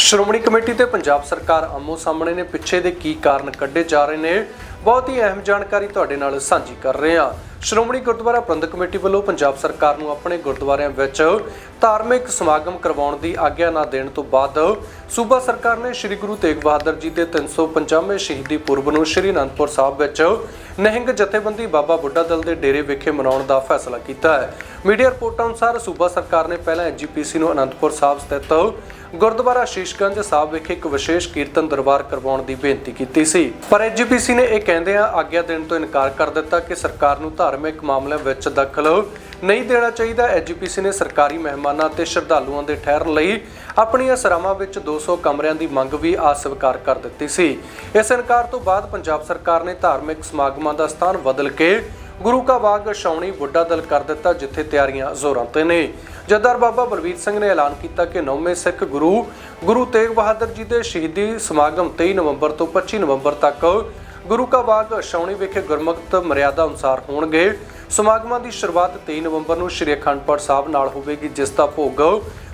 Shiromani committee ਤੇ ਪੰਜਾਬ ਸਰਕਾਰ ਆਮੋ ਸਾਹਮਣੇ ਨੇ ਪਿੱਛੇ ਦੇ ਕੀ ਕਾਰਨ ਕੱਢੇ ਜਾ ਰਹੇ ਨੇ? ਬਹੁਤ ਹੀ ਅਹਿਮ ਜਾਣਕਾਰੀ ਤੁਹਾਡੇ ਨਾਲ ਸਾਂਝੀ ਕਰ ਰਹੇ ਹਾਂ। ਸ਼੍ਰੋਮਣੀ ਗੁਰਦੁਆਰਾ ਪ੍ਰਬੰਧਕ ਕਮੇਟੀ ਵੱਲੋਂ ਪੰਜਾਬ ਸਰਕਾਰ ਨੂੰ ਆਪਣੇ ਗੁਰਦੁਆਰਿਆਂ ਵਿੱਚ ਧਾਰਮਿਕ ਸਮਾਗਮ ਕਰਵਾਉਣ ਦੀ ਆਗਿਆ ਨਾ ਦੇਣ ਤੋਂ ਬਾਅਦ ਸੂਬਾ ਸਰਕਾਰ ਨੇ ਸ੍ਰੀ ਗੁਰੂ ਤੇਗ ਬਹਾਦਰ ਜੀ ਦੇ 350ਵੇਂ ਸ਼ਹੀਦੀ ਪੁਰਬ ਨੂੰ ਸ੍ਰੀ ਅਨੰਦਪੁਰ ਸਾਹਿਬ ਵਿੱਚ ਨਿਹੰਗ ਜਥੇਬੰਦੀ ਬਾਬਾ ਬੁੱਢਾ ਦਲ ਦੇ ਡੇਰੇ ਵਿਖੇ ਮਨਾਉਣ ਦਾ ਫੈਸਲਾ ਕੀਤਾ ਹੈ। ਮੀਡੀਆ ਰਿਪੋਰਟਾਂ ਅਨੁਸਾਰ ਸੂਬਾ ਸਰਕਾਰ ਨੇ ਪਹਿਲਾਂ ਐਜੀਪੀਸੀ ਨੂੰ ਅਨੰਦਪੁਰ ਸਾਹਿਬ ਸਥਿਤ ਗੁਰਦੁਆਰਾ ਸ਼ੀਸ਼ਗੰਜ ਸਾਹਿਬ ਵਿਖੇ ਇੱਕ ਵਿਸ਼ੇਸ਼ ਕੀਰਤਨ ਦਰਬਾਰ ਕਰਵਾਉਣ ਦੀ ਬੇਨਤੀ ਕੀਤੀ ਸੀ। ਪਰ ਐਜੀਪੀਸੀ ਨੇ ਇਹ ਕਹਿੰਦਿਆਂ ਆਗਿਆ ਦੇਣ ਤੋਂ ਇਨਕਾਰ ਕਰ ਦਿੱਤਾ ਕਿ ਸਰਕਾਰ ਨੂੰ ਧਾਰਮਿਕ ਮਾਮਲਿਆਂ ਵਿੱਚ ਦਖਲ ਨਹੀਂ ਦੇਣਾ ਚਾਹੀਦਾ। ਐਜੀਪੀਸੀ ਨੇ ਸਰਕਾਰੀ ਮਹਿਮਾਨਾਂ ਤੇ ਸ਼ਰਧਾਲੂਆਂ ਦੇ ਠਹਿਰਨ ਲਈ ਆਪਣੀਆਂ ਸਰਾਵਾਂ ਵਿੱਚ 200 ਕਮਰਿਆਂ ਦੀ ਮੰਗ ਵੀ ਅਸਵੀਕਾਰ ਕਰ ਦਿੱਤੀ ਸੀ। ਇਸ ਇਨਕਾਰ ਤੋਂ ਬਾਅਦ ਪੰਜਾਬ ਸਰਕਾਰ ਨੇ ਧਾਰਮਿਕ ਸਮਾਗਮਾਂ ਦਾ ਸਥਾਨ ਬਦਲ ਕੇ ਗੁਰੂ ਕਾ ਬਾਗ ਛਾਉਣੀ ਬੁੱਢਾ ਦਲ ਕਰ ਦਿੱਤਾ, ਜਿੱਥੇ ਤਿਆਰੀਆਂ ਜ਼ੋਰਾਂ ਤੇ ਨੇ। ਜਦਰ ਬਾਬਾ ਬਲਵੀਰ ਸਿੰਘ ਨੇ ਐਲਾਨ ਕੀਤਾ ਕਿ ਨੌਵੇਂ ਸਿੱਖ ਗੁਰੂ ਗੁਰੂ ਤੇਗ ਬਹਾਦਰ ਜੀ ਦੇ ਸ਼ਹੀਦੀ ਸਮਾਗਮ 23 ਨਵੰਬਰ ਤੋਂ 25 ਨਵੰਬਰ ਤੱਕ ਗੁਰੂ ਕਾ ਬਾਗ ਛਾਉਣੀ ਵਿਖੇ ਗੁਰਮੁਖਤ ਮਰਿਆਦਾ ਅਨੁਸਾਰ ਹੋਣਗੇ। ਸਮਾਗਮਾਂ ਦੀ ਸ਼ੁਰੂਆਤ 23 ਨਵੰਬਰ ਨੂੰ ਸ਼੍ਰੀ ਅਖੰਡ ਪਾਠ ਸਾਹਿਬ ਨਾਲ ਹੋਵੇਗੀ, ਜਿਸ ਦਾ ਭੋਗ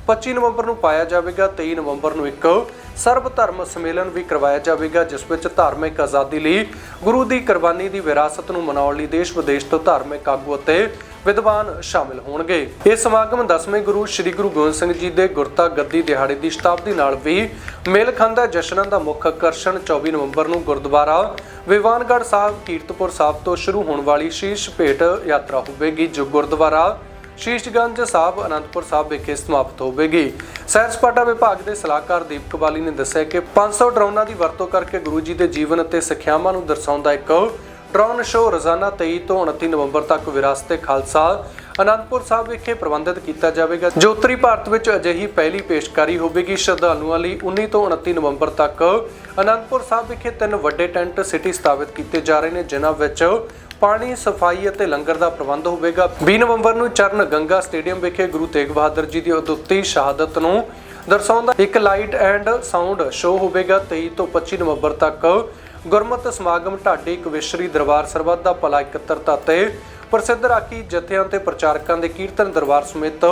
25 ਨਵੰਬਰ ਨੂੰ ਪਾਇਆ ਜਾਵੇਗਾ 23 ਨਵੰਬਰ ਨੂੰ ਇੱਕ ਸਰਬ ਧਰਮ ਸੰਮੇਲਨ ਵੀ ਕਰਵਾਇਆ ਜਾਵੇਗਾ, ਜਿਸ ਵਿੱਚ ਧਾਰਮਿਕ ਆਜ਼ਾਦੀ ਲਈ ਗੁਰੂ ਦੀ ਕੁਰਬਾਨੀ ਦੀ ਵਿਰਾਸਤ ਨੂੰ ਮਨਾਉਣ ਲਈ ਦੇਸ਼ ਵਿਦੇਸ਼ ਤੋਂ ਧਾਰਮਿਕ ਆਗੂ ਅਤੇ ਵਿਦਵਾਨ ਸ਼ਾਮਿਲ ਹੋਣਗੇ। ਇਹ ਸਮਾਗਮ 10ਵੇਂ ਗੁਰੂ ਸ੍ਰੀ ਗੁਰੂ ਗੋਬਿੰਦ ਸਿੰਘ ਜੀ ਦੇ ਗੁਰਤਾ ਗੱਦੀ ਦਿਹਾੜੇ ਦੀ ਸ਼ਤਾਬਦੀ ਨਾਲ ਵੀ ਮੇਲ ਖਾਂਦਾ ਜਸ਼ਨਾਂ ਦਾ ਮੁੱਖ ਆਕਰਸ਼ਣ 24 ਨਵੰਬਰ ਨੂੰ ਗੁਰਦੁਆਰਾ ਵਿਵਾਨਗੜ੍ਹ ਸਾਹਿਬ, ਕੀਰਤਪੁਰ ਸਾਹਿਬ ਤੋਂ ਸ਼ੁਰੂ ਹੋਣ ਵਾਲੀ ਸ਼ੀਸ਼ ਭੇਟ ਯਾਤਰਾ ਹੋਵੇਗੀ, ਜੋ ਗੁਰਦੁਆਰਾ ਸ਼ੀਸ਼ਗੰਜ ਸਾਹਿਬ, ਅਨੰਦਪੁਰ ਸਾਹਿਬ ਵਿਖੇ ਸਮਾਪਤ ਹੋਵੇਗੀ। ਸੈਰ ਸਪਾਟਾ ਵਿਭਾਗ ਦੇ ਸਲਾਹਕਾਰ ਦੀਪ ਬਾਲੀ ਨੇ ਦੱਸਿਆ ਕਿ 500 ਡਰੋਨਾਂ ਦੀ ਵਰਤੋਂ ਕਰਕੇ ਗੁਰੂ ਜੀ ਦੇ ਜੀਵਨ ਅਤੇ ਸਿੱਖਿਆਵਾਂ ਨੂੰ ਦਰਸਾਉਂਦਾ ਇੱਕ ਡਰੋਨ ਸ਼ੋਅ ਰੋਜ਼ਾਨਾ 23 ਤੋਂ 29 ਨਵੰਬਰ ਤੱਕ ਵਿਰਾਸਤੇ ਖਾਲਸਾ। ਅਨੰਦਪੁਰ ਸਾਹਿਬ ਵਿਖੇ ਪ੍ਰਬੰਧਿਤ ਕੀਤਾ ਜਾਵੇਗਾ। ਜੋ ਉੱਤਰੀ ਭਾਰਤ ਵਿੱਚ ਅਜਿਹੀ ਪਹਿਲੀ ਪੇਸ਼ਕਾਰੀ ਹੋਵੇਗੀ ਸ਼ਰਧਾਲੂਆਂ ਲਈ 19 ਤੋਂ 29 ਨਵੰਬਰ ਤੱਕ। ਅਨੰਦਪੁਰ ਸਾਹਿਬ ਵਿਖੇ ਤਿੰਨ ਵੱਡੇ ਟੈਂਟ ਸਿਟੀ ਸਥਾਪਿਤ ਕੀਤੇ ਜਾ ਰਹੇ ਨੇ, ਜਿਨ੍ਹਾਂ ਵਿੱਚ ਪਾਣੀ, ਸਫ਼ਾਈ ਅਤੇ ਲੰਗਰ ਦਾ ਪ੍ਰਬੰਧ ਹੋਵੇਗਾ। 20 ਨਵੰਬਰ ਨੂੰ ਚਰਨ ਗੰਗਾ ਸਟੇਡੀਅਮ ਵਿਖੇ ਗੁਰੂ ਤੇਗ ਬਹਾਦਰ ਜੀ ਦੀ ਉਦੁੱਤੀ ਸ਼ਹਾਦਤ ਨੂੰ ਦਰਸਾਉਂਦਾ ਇੱਕ ਲਾਈਟ ਐਂਡ ਸਾਊਂਡ ਸ਼ੋਅ ਹੋਵੇਗਾ 23 ਤੋਂ 25 ਨਵੰਬਰ ਤੱਕ। ਗੁਰਮਤਿ ਸਮਾਗਮ ਢਾਡੀ ਕਵਿਸ਼ਰੀ ਦਰਬਾਰ ਸਰਬੱਤ ਦਾ ਭਲਾ ਇਕੱਤਰਤਾ ਤੇ ਪ੍ਰਸਿੱਧ ਰਾਖੀ ਜਥਿਆਂ ਤੇ ਪ੍ਰਚਾਰਕਾਂ ਦੇ ਕੀਰਤਨ ਦਰਬਾਰ ਸਮੇਤ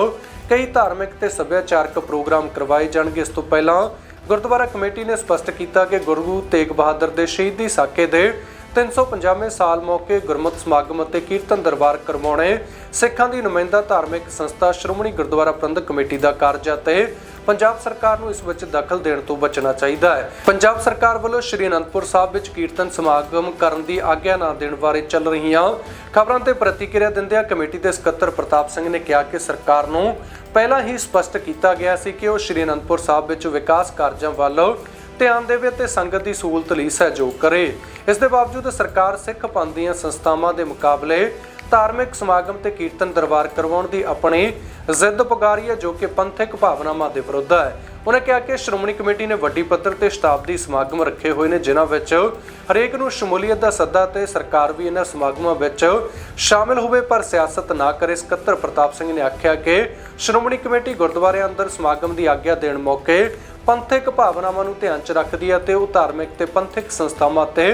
ਕਈ ਧਾਰਮਿਕ ਤੇ ਸੱਭਿਆਚਾਰਕ ਪ੍ਰੋਗਰਾਮ ਕਰਵਾਏ ਜਾਣਗੇ। ਇਸ ਤੋਂ ਪਹਿਲਾਂ ਗੁਰਦੁਆਰਾ ਕਮੇਟੀ ਨੇ ਸਪਸ਼ਟ ਕੀਤਾ ਕਿ ਗੁਰੂ ਤੇਗ ਬਹਾਦਰ ਦੇ ਸ਼ਹੀਦੀ ਸਾਕੇ ਦੇ 350ਵੇਂ ਸਾਲ ਮੌਕੇ ਗੁਰਮਤਿ ਸਮਾਗਮ ਅਤੇ ਕੀਰਤਨ ਦਰਬਾਰ ਕਰਵਾਉਣੇ ਸਿੱਖਾਂ ਦੀ ਨੁਮਾਇੰਦਾ ਧਾਰਮਿਕ ਸੰਸਥਾ ਸ਼੍ਰੋਮਣੀ ਗੁਰਦੁਆਰਾ ਪ੍ਰਬੰਧਕ ਕਮੇਟੀ ਦਾ ਕਾਰਜ ਅਤੇ ਪੰਜਾਬ ਸਰਕਾਰ ਨੂੰ ਇਸ ਵਿੱਚ ਦਖਲ ਦੇਣ ਤੋਂ ਬਚਣਾ ਚਾਹੀਦਾ ਹੈ। ਪੰਜਾਬ ਸਰਕਾਰ ਵੱਲੋਂ ਸ਼੍ਰੀ ਅਨੰਦਪੁਰ ਸਾਹਿਬ ਵਿੱਚ ਕੀਰਤਨ ਸਮਾਗਮ ਕਰਨ ਦੀ ਆਗਿਆ ਨਾ ਦੇਣ ਬਾਰੇ ਚੱਲ ਰਹੀਆਂ ਖਬਰਾਂ ਤੇ ਪ੍ਰਤੀਕਿਰਿਆ ਦਿੰਦਿਆਂ ਕਮੇਟੀ ਦੇ ਸਕੱਤਰ ਪ੍ਰਤਾਪ ਸਿੰਘ ਨੇ ਕਿਹਾ ਕਿ ਸਰਕਾਰ ਨੂੰ ਪਹਿਲਾਂ ਹੀ ਸਪਸ਼ਟ ਕੀਤਾ ਗਿਆ ਸੀ ਕਿ ਉਹ ਸ਼੍ਰੀ ਅਨੰਦਪੁਰ ਸਾਹਿਬ ਵਿੱਚ ਵਿਕਾਸ ਕਾਰਜਾਂ ਵੱਲ ਧਿਆਨ ਦੇਵੇ ਤੇ ਸੰਗਤ ਦੀ ਸਹੂਲਤ ਲਈ ਸਹਿਯੋਗ ਕਰੇ। ਇਸ ਦੇ ਬਾਵਜੂਦ ਸਰਕਾਰ ਸਿੱਖ ਪੰਥ ਦੀਆਂ ਸੰਸਥਾਵਾਂ ਦੇ ਮੁਕਾਬਲੇ ਧਾਰਮਿਕ ਸਮਾਗਮ ਤੇ ਕੀਰਤਨ ਦਰਬਾਰ ਕਰਵਾਉਣ ਦੀ ਆਪਣੀ ਜ਼ਿੱਦ ਪੁਗਾਰੀ ਹੈ, ਜੋ ਕਿ ਪੰਥਕ ਭਾਵਨਾਵਾਂ ਦੇ ਵਿਰੁੱਧ ਹੈ। ਉਹਨੇ ਕਿਹਾ ਕਿ ਸ਼੍ਰੋਮਣੀ ਕਮੇਟੀ ਨੇ ਵੱਡੀ ਪੱਧਰ ਤੇ ਸ਼ਤਾਬਦੀ ਸਮਾਗਮ ਰੱਖੇ ਹੋਏ ਨੇ, ਜਿਨ੍ਹਾਂ ਵਿੱਚ ਹਰੇਕ ਨੂੰ ਸ਼ਮੂਲੀਅਤ ਦਾ ਸੱਦਾ ਤੇ ਸਰਕਾਰ ਵੀ ਇਹਨਾਂ ਸਮਾਗਮਾਂ ਵਿੱਚ ਸ਼ਾਮਿਲ ਹੋਵੇ, ਪਰ ਸਿਆਸਤ ਨਾ ਕਰੇ। ਸਕੱਤਰ ਪ੍ਰਤਾਪ ਸਿੰਘ ਨੇ ਆਖਿਆ ਕਿ ਸ਼੍ਰੋਮਣੀ ਕਮੇਟੀ ਗੁਰਦੁਆਰਿਆਂ ਅੰਦਰ ਸਮਾਗਮ ਦੀ ਆਗਿਆ ਦੇਣ ਮੌਕੇ ਪੰਥਕ ਭਾਵਨਾਵਾਂ ਨੂੰ ਧਿਆਨ 'ਚ ਰੱਖਦੀ ਹੈ ਤੇ ਉਹ ਧਾਰਮਿਕ ਤੇ ਪੰਥਕ ਸੰਸਥਾਵਾਂ ਤੇ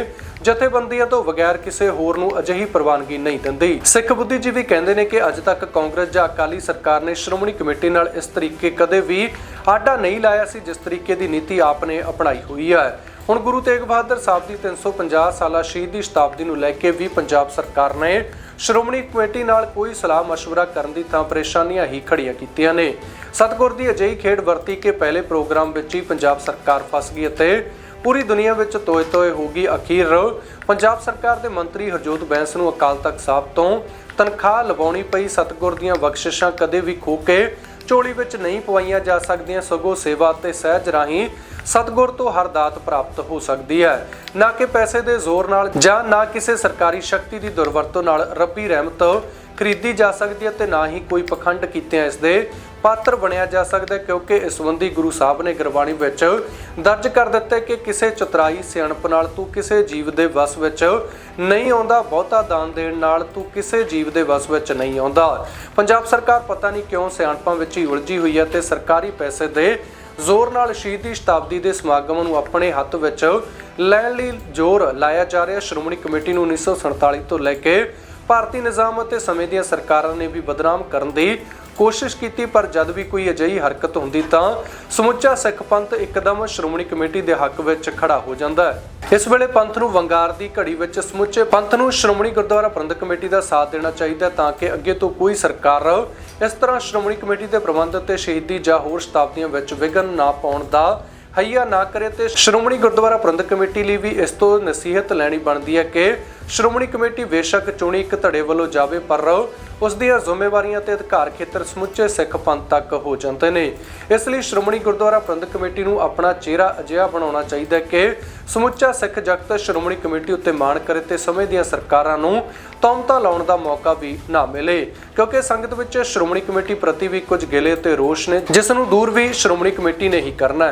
ਜਥੇਬੰਦੀਆਂ ਤੋਂ ਬਗੈਰ ਕਿਸੇ ਹੋਰ ਨੂੰ ਅਜਿਹੀ ਪ੍ਰਵਾਨਗੀ ਨਹੀਂ ਦਿੰਦੀ। ਸਿੱਖ ਬੁੱਧੀਜੀਵੀ ਕਹਿੰਦੇ ਨੇ ਕਿ ਅੱਜ ਤੱਕ ਕਾਂਗਰਸ ਜਾਂ ਅਕਾਲੀ ਸਰਕਾਰ ਨੇ ਸ਼੍ਰੋਮਣੀ ਕਮੇਟੀ ਨਾਲ ਇਸ ਤਰੀਕੇ ਕਦੇ ਵੀ ਆਡਾ ਨਹੀਂ ਲਾਇਆ ਸੀ, ਜਿਸ ਤਰੀਕੇ ਦੀ ਨੀਤੀ ਆਪ ਨੇ ਅਪਣਾਈ ਹੋਈ ਹੈ। ਹੁਣ ਗੁਰੂ ਤੇਗ ਬਹਾਦਰ ਸਾਹਿਬ ਦੀ 350 ਸਾਲਾ ਸ਼ਹੀਦੀ ਸ਼ਤਾਬਦੀ ਨੂੰ ਲੈ ਕੇ ਵੀ ਪੰਜਾਬ ਸਰਕਾਰ ਨੇ ਸ਼੍ਰੋਮਣੀ ਕਮੇਟੀ ਨਾਲ ਕੋਈ ਸਲਾਹ مشورہ ਕਰਨ ਦੀ ਤਾਂ ਪਰੇਸ਼ਾਨੀਆਂ ਹੀ ਖੜੀਆਂ ਕੀਤੀਆਂ ਨੇ ਸਤਗੁਰ ਦੀ ਅਜਿਹੀ ਖੇਡ ਵਰਤੀ ਕਿ ਪਹਿਲੇ ਪ੍ਰੋਗਰਾਮ ਵਿੱਚ ਹੀ ਪੰਜਾਬ ਸਰਕਾਰ ਫਸ ਗਈ ਅਤੇ ਪੂਰੀ ਦੁਨੀਆ ਵਿੱਚ ਤੋਏ ਤੋਏ ਹੋ ਗਈ ਅਖੀਰ ਪੰਜਾਬ ਸਰਕਾਰ ਦੇ ਮੰਤਰੀ ਹਰਜੋਤ ਬੈਂਸ ਨੂੰ ਅਕਾਲ ਤਖਤ ਸਾਹਿਬ ਤੋਂ ਤਨਖਾਹ ਲਵਾਉਣੀ ਪਈ ਸਤਗੁਰ ਦੀਆਂ ਬਖਸ਼ਿਸ਼ਾਂ ਕਦੇ ਵੀ ਖੋ ਕੇ ਝੋਲੀ ਵਿੱਚ ਨਹੀਂ ਪਵਾਈਆਂ ਜਾ ਸਕਦੀਆਂ, ਸਗੋਂ ਸੇਵਾ ਤੇ ਸਹਿਜ ਰਾਹੀਂ ਸਤਗੁਰ ਤੋਂ ਹਰ ਦਾਤ ਪ੍ਰਾਪਤ ਹੋ ਸਕਦੀ ਹੈ। ਨਾ ਕਿ ਪੈਸੇ ਦੇ ਜ਼ੋਰ ਨਾਲ ਜਾਂ ਨਾ ਕਿਸੇ ਸਰਕਾਰੀ ਸ਼ਕਤੀ ਦੀ ਦੁਰਵਰਤੋਂ ਨਾਲ ਰੱਬੀ ਰਹਿਮਤ ਖਰੀਦੀ ਜਾ ਸਕਦੀ ਹੈ ਤੇ ਨਾ ਹੀ ਕੋਈ ਪਖੰਡ ਕੀਤੇ ਇਸ ਦੇ ਪਾਤਰ ਬਣਿਆ ਜਾ ਸਕਦਾ ਹੈ ਕਿਉਂਕਿ ਇਸ ਸੰਬੰਧੀ ਗੁਰੂ ਸਾਹਿਬ ਨੇ ਗੁਰਬਾਣੀ ਵਿੱਚ ਦਰਜ ਕਰ ਦਿੱਤਾ ਕਿ ਕਿਸੇ ਚਤਰਾਈ ਸਿਆਣਪ ਨਾਲ ਤੂੰ ਕਿਸੇ ਜੀਵ ਦੇ ਵਸ ਵਿੱਚ ਨਹੀਂ ਆਉਂਦਾ, ਬਹੁਤਾ ਦਾਨ ਦੇਣ ਨਾਲ ਤੂੰ ਕਿਸੇ ਜੀਵ ਦੇ ਵਸ ਵਿੱਚ ਨਹੀਂ ਆਉਂਦਾ। ਪੰਜਾਬ ਸਰਕਾਰ ਪਤਾ ਨਹੀਂ ਕਿਉਂ ਸਿਆਣਪਾਂ ਵਿੱਚ ਹੀ ਉਲਝੀ ਹੋਈ ਹੈ ਤੇ ਸਰਕਾਰੀ ਪੈਸੇ ਦੇ ਜ਼ੋਰ ਨਾਲ ਸ਼ਹੀਦੀ ਸ਼ਤਾਬਦੀ ਦੇ ਸਮਾਗਮ ਨੂੰ ਆਪਣੇ ਹੱਥ ਵਿੱਚ ਲੈਣ ਲਈ ਜ਼ੋਰ ਲਾਇਆ ਜਾ ਰਿਹਾ। ਸ਼੍ਰੋਮਣੀ ਕਮੇਟੀ ਨੂੰ 1947 ਤੋਂ ਲੈ ਕੇ ਭਾਰਤੀ ਨਿਜ਼ਾਮ ਅਤੇ ਸਮੇਂ ਦੀਆਂ ਸਰਕਾਰਾਂ ਨੇ ਵੀ ਬਦਨਾਮ ਕਰਨ ਦੀ ਕੋਸ਼ਿਸ਼ ਕੀਤੀ, ਪਰ ਜਦ ਵੀ ਕੋਈ ਅਜਿਹੀ ਹਰਕਤ ਹੁੰਦੀ ਤਾਂ ਸਮੁੱਚਾ ਸਿੱਖ ਪੰਥ ਇੱਕਦਮ ਸ਼੍ਰੋਮਣੀ ਕਮੇਟੀ ਦੇ ਹੱਕ ਵਿੱਚ ਖੜਾ ਹੋ ਜਾਂਦਾ ਹੈ। ਇਸ ਵੇਲੇ ਪੰਥ ਨੂੰ ਵੰਗਾਰ ਦੀ ਘੜੀ ਵਿੱਚ ਸਮੁੱਚੇ ਪੰਥ ਨੂੰ ਸ਼੍ਰੋਮਣੀ ਗੁਰਦੁਆਰਾ ਪ੍ਰਬੰਧਕ ਕਮੇਟੀ ਦਾ ਸਾਥ ਦੇਣਾ ਚਾਹੀਦਾ ਤਾਂ ਕਿ ਅੱਗੇ ਤੋਂ ਕੋਈ ਸਰਕਾਰ ਇਸ ਤਰ੍ਹਾਂ ਸ਼੍ਰੋਮਣੀ ਕਮੇਟੀ ਦੇ ਪ੍ਰਬੰਧ ਅਤੇ ਸ਼ਹੀਦੀ ਜਾਂ ਹੋਰ ਸ਼ਤਾਬਦੀਆਂ ਵਿੱਚ ਵਿਘਨ ਨਾ ਪਾਉਣ ਦਾ ਹਈਆ ਨਾ ਕਰੇ ਤੇ ਸ਼੍ਰੋਮਣੀ ਗੁਰਦੁਆਰਾ ਪ੍ਰਬੰਧਕ ਕਮੇਟੀ ਲਈ ਵੀ ਇਸ ਤੋਂ ਨਸੀਹਤ ਲੈਣੀ ਬਣਦੀ ਹੈ ਕਿ ਸ਼੍ਰੋਮਣੀ ਕਮੇਟੀ ਬੇਸ਼ੱਕ ਚੁਣੀ ਇੱਕ ਧੜੇ ਵੱਲੋਂ ਜਾਵੇ, ਪਰ ਉਸ ਦੀਆਂ ਜ਼ਿੰਮੇਵਾਰੀਆਂ ਤੇ ਅਧਿਕਾਰ ਖੇਤਰ ਸਮੁੱਚੇ ਸਿੱਖ ਪੰਥ ਤੱਕ ਹੋ ਜਾਂਦੇ ਨੇ। ਇਸ ਲਈ ਸ਼੍ਰੋਮਣੀ ਗੁਰਦੁਆਰਾ ਪ੍ਰਬੰਧਕ ਕਮੇਟੀ ਨੂੰ ਆਪਣਾ ਚਿਹਰਾ ਅਜਿਹਾ ਬਣਾਉਣਾ ਚਾਹੀਦਾ ਕਿ ਸਮੁੱਚਾ ਸਿੱਖ ਜਗਤ ਸ਼੍ਰੋਮਣੀ ਕਮੇਟੀ ਉੱਤੇ ਮਾਣ ਕਰੇ ਤੇ ਸਮੇਂ ਦੀਆਂ ਸਰਕਾਰਾਂ ਨੂੰ ਤੌਮਤਾ ਲਾਉਣ ਦਾ ਮੌਕਾ ਵੀ ਨਾ ਮਿਲੇ। ਕਿਉਂਕਿ ਸੰਗਤ ਵਿੱਚ ਸ਼੍ਰੋਮਣੀ ਕਮੇਟੀ ਪ੍ਰਤੀ ਵੀ ਕੁਝ ਗਿਲੇ ਤੇ ਰੋਸ਼ ਨੇ, ਜਿਸ ਨੂੰ ਦੂਰ ਵੀ ਸ਼੍ਰੋਮਣੀ ਕਮੇਟੀ ਨੇ ਹੀ ਕਰਨਾ